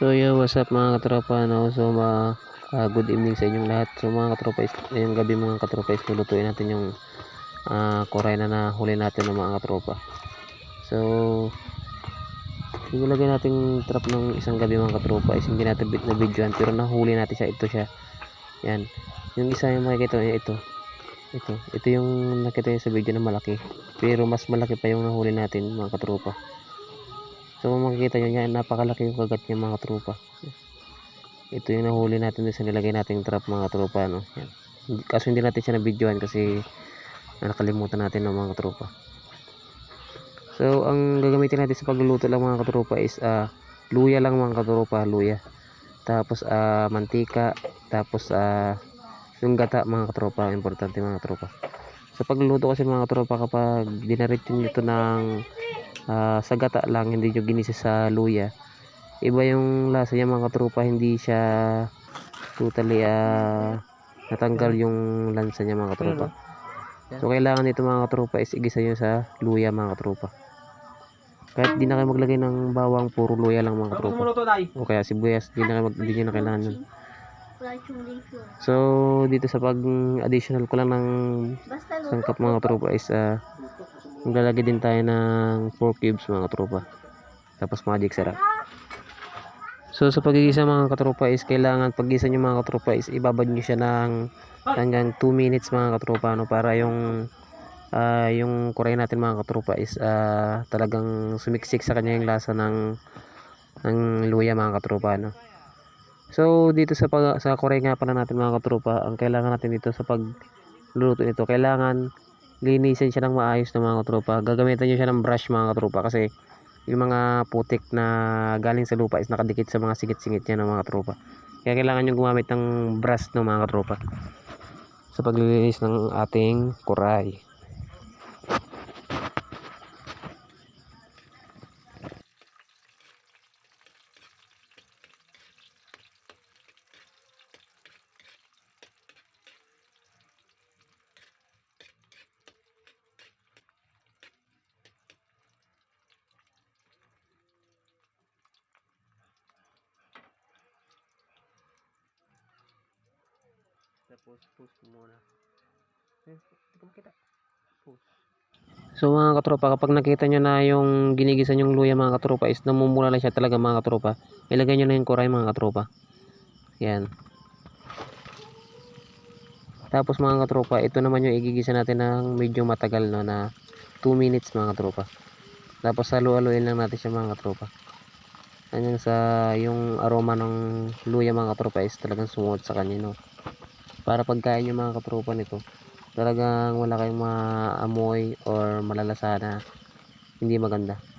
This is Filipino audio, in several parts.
So yo, what's up mga katropa no? So ma ah, good evening sa inyong lahat. So mga katropa, is, ngayong gabi mga katropa is natin yung ah, koray na nahuli natin ng mga katropa. So Ilagay natin trap ng isang gabi mga katropa is hindi natin bit na videoan pero nahuli natin siya. Ito siya. Yan. Yung isa yung makikita niya ito. Ito. Ito yung nakita niyo sa video na malaki. Pero mas malaki pa yung nahuli natin mga katropa. So makikita nyo yan, napakalaki yung kagat niya mga tropa. Ito yung nahuli natin doon sa nilagay nating trap mga tropa. No? Yan. Kaso hindi natin siya na-videoan kasi nakalimutan natin ng mga tropa. So ang gagamitin natin sa pagluluto lang mga katropa is ah, luya lang mga katropa, luya. Tapos ah, mantika, tapos ah, yung gata mga katropa, importante mga katropa. Sa pagluluto kasi mga katropa kapag dinarit nyo ito ng ah, sa gata lang, hindi nyo ginisa sa luya. Iba yung lasa niya mga katropa, hindi siya totally ah, natanggal yung lansa niya mga katropa. So kailangan nito mga katropa is igisa nyo sa luya mga katropa. Kahit di na kayo maglagay ng bawang, puro luya lang mga tayo. O kaya sibuyas, di na kayo mag, di na kailangan yun. So dito sa pag additional ko lang ng sangkap mga katropa is ah, maglalagay din tayo ng 4 cubes mga katropa. Tapos magic sarap. So sa pagigisa mga katropa is kailangan paggisa nyo mga katropa is ibabad nyo siya ng hanggang 2 minutes mga katropa no para yung ah, yung kuray natin mga katropa is ah, talagang sumiksik sa kanya yung lasa ng ng luya mga katropa no. So dito sa pag, sa kuray nga pala natin mga katropa, ang kailangan natin dito sa pagluluto nito, kailangan linisin siya ng maayos ng mga katropa. Gagamitan niyo siya ng brush mga katropa kasi yung mga putik na galing sa lupa is nakadikit sa mga singit-singit niya ng mga katropa. Kaya kailangan nyo gumamit ng brush ng mga katropa sa paglilinis ng ating kuray. Tapos push muna. Eh, Hindi ko makita. Push. So mga katropa, kapag nakita nyo na yung ginigisan yung luya mga katropa is namumula na siya talaga mga katropa. Ilagay nyo na yung kuray mga katropa. Yan. Tapos mga katropa, ito naman yung igigisa natin ng medyo matagal no na 2 minutes mga katropa. Tapos halo-haloin lang natin siya mga katropa. Hanggang sa yung aroma ng luya mga katropa is talagang sumuot sa kanya no para pagkain yung mga katropa nito talagang wala kayong maamoy or malalasa na hindi maganda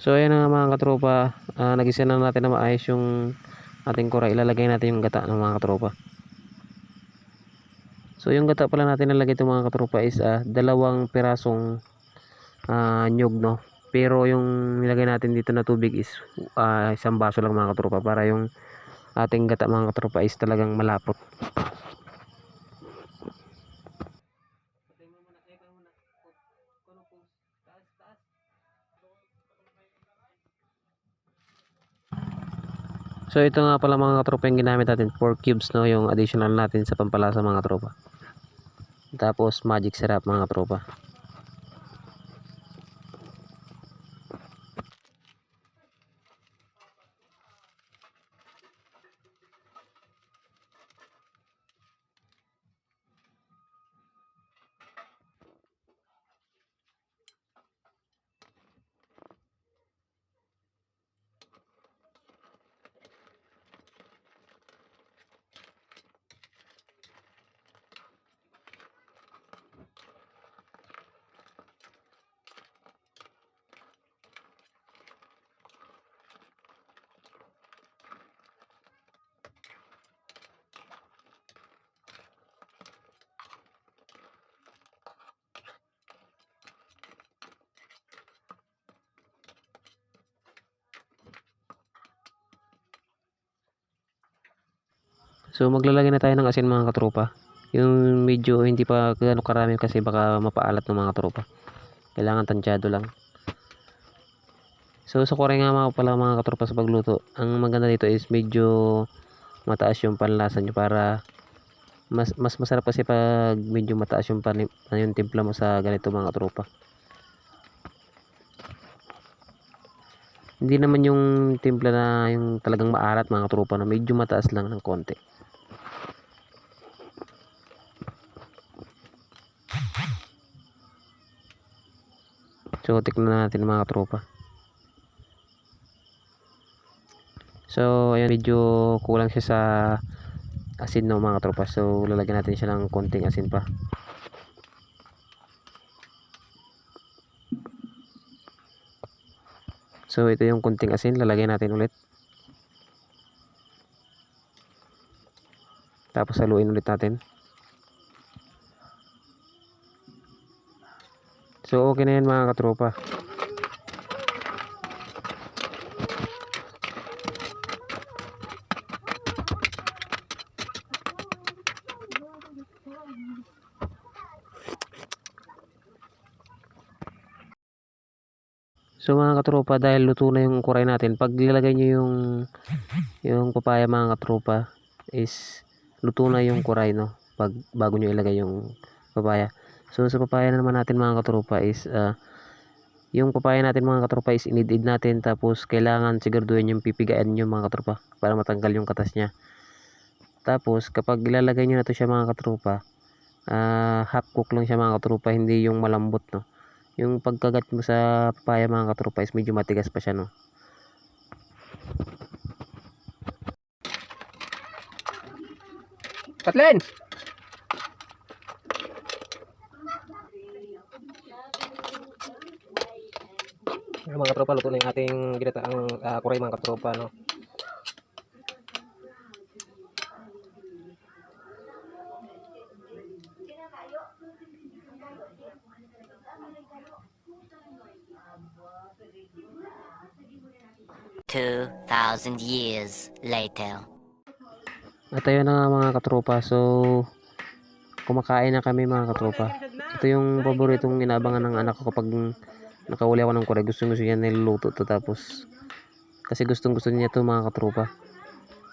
so ayan nga mga katropa. Uh, nagisa na natin na maayos yung ating kura. Ilalagay natin yung gata ng mga katropa. So yung gata pala natin nalagay itong mga katropa is ah, dalawang pirasong ah, nyug no? Pero yung nilagay natin dito na tubig is ah, isang baso lang mga katropa para yung ating gata mga katropa is talagang malapot So ito nga pala mga katropa yung ginamit natin 4 cubes no yung additional natin sa pampalasa mga tropa. Tapos magic syrup mga tropa. So maglalagay na tayo ng asin mga katropa. Yung medyo hindi pa gano'ng karami kasi baka mapaalat ng mga tropa. Kailangan tansyado lang. So sa kuray nga mga pala mga katropa sa pagluto, ang maganda dito is medyo mataas yung panlasa nyo para mas mas masarap kasi pag medyo mataas yung pan yung timpla mo sa ganito mga tropa. Hindi naman yung timpla na yung talagang maarat mga tropa na medyo mataas lang ng konti. So, tikman natin mga tropa. So, ayan, medyo kulang siya sa asin no mga tropa. So, lalagyan natin siya ng konting asin pa. So, ito yung konting asin. Lalagyan natin ulit. Tapos, haluin ulit natin. So, okay na yan mga katropa. So mga katropa, dahil luto na yung kuray natin, pag ilalagay nyo yung yung papaya mga katropa is luto na yung kuray no pag bago nyo ilagay yung papaya. So sa papaya na naman natin mga katropa is ah, yung papaya natin mga katropa is inidid natin tapos kailangan siguraduhin yung pipigain nyo mga katropa para matanggal yung katas niya. Tapos kapag ilalagay nyo na to siya mga katropa, ah, half cook lang siya mga katropa, hindi yung malambot no. Yung pagkagat mo sa papaya mga katropa is medyo matigas pa siya no. Kathleen! Mga katropa, luto na yung ating ginataang uh, kuray mga katropa, no? Two thousand years later. At ayun na nga mga katropa. So, kumakain na kami mga katropa. Ito yung paboritong inaabangan ng anak ko kapag nakahuli ako ng kuray. Gustong gusto niya niluluto to tapos kasi gustong gusto niya to mga katropa.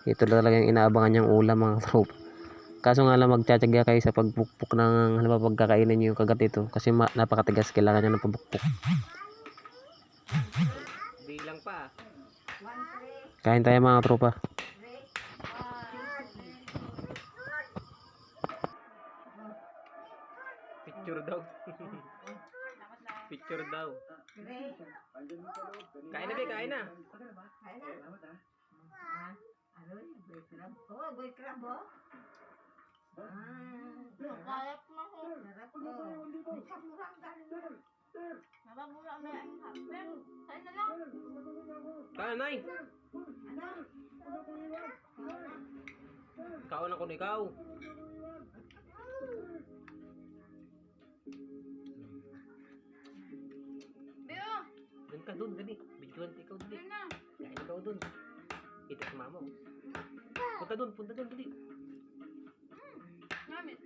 Ito na talaga yung inaabangan niyang ulam mga katropa. Kaso nga lang magtsatsaga kayo sa pagpukpuk ng halimbawa pagkakainin niyo yung kagat ito kasi ma- napakatigas kailangan niya ng pabukpuk. Bilang pa. Kain tayo mga katropa. Picture daw. Picture daw. Kain na, be, kain na. Oh, boy crab oh. Ah, Kayat mo ko. sarap oh. May samurang ganon. Nababura mo yung hapin. Sa'yo na lang. Kain, nay. Ano? Kaon ako ni ikaw. Biyo, ka, doon, dali. Bidyoan ikaw, dali. Kain ikaw doon. Ito si mama. oh. Punta doon, punta doon, dali. Gamit.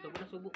Subo na, subo.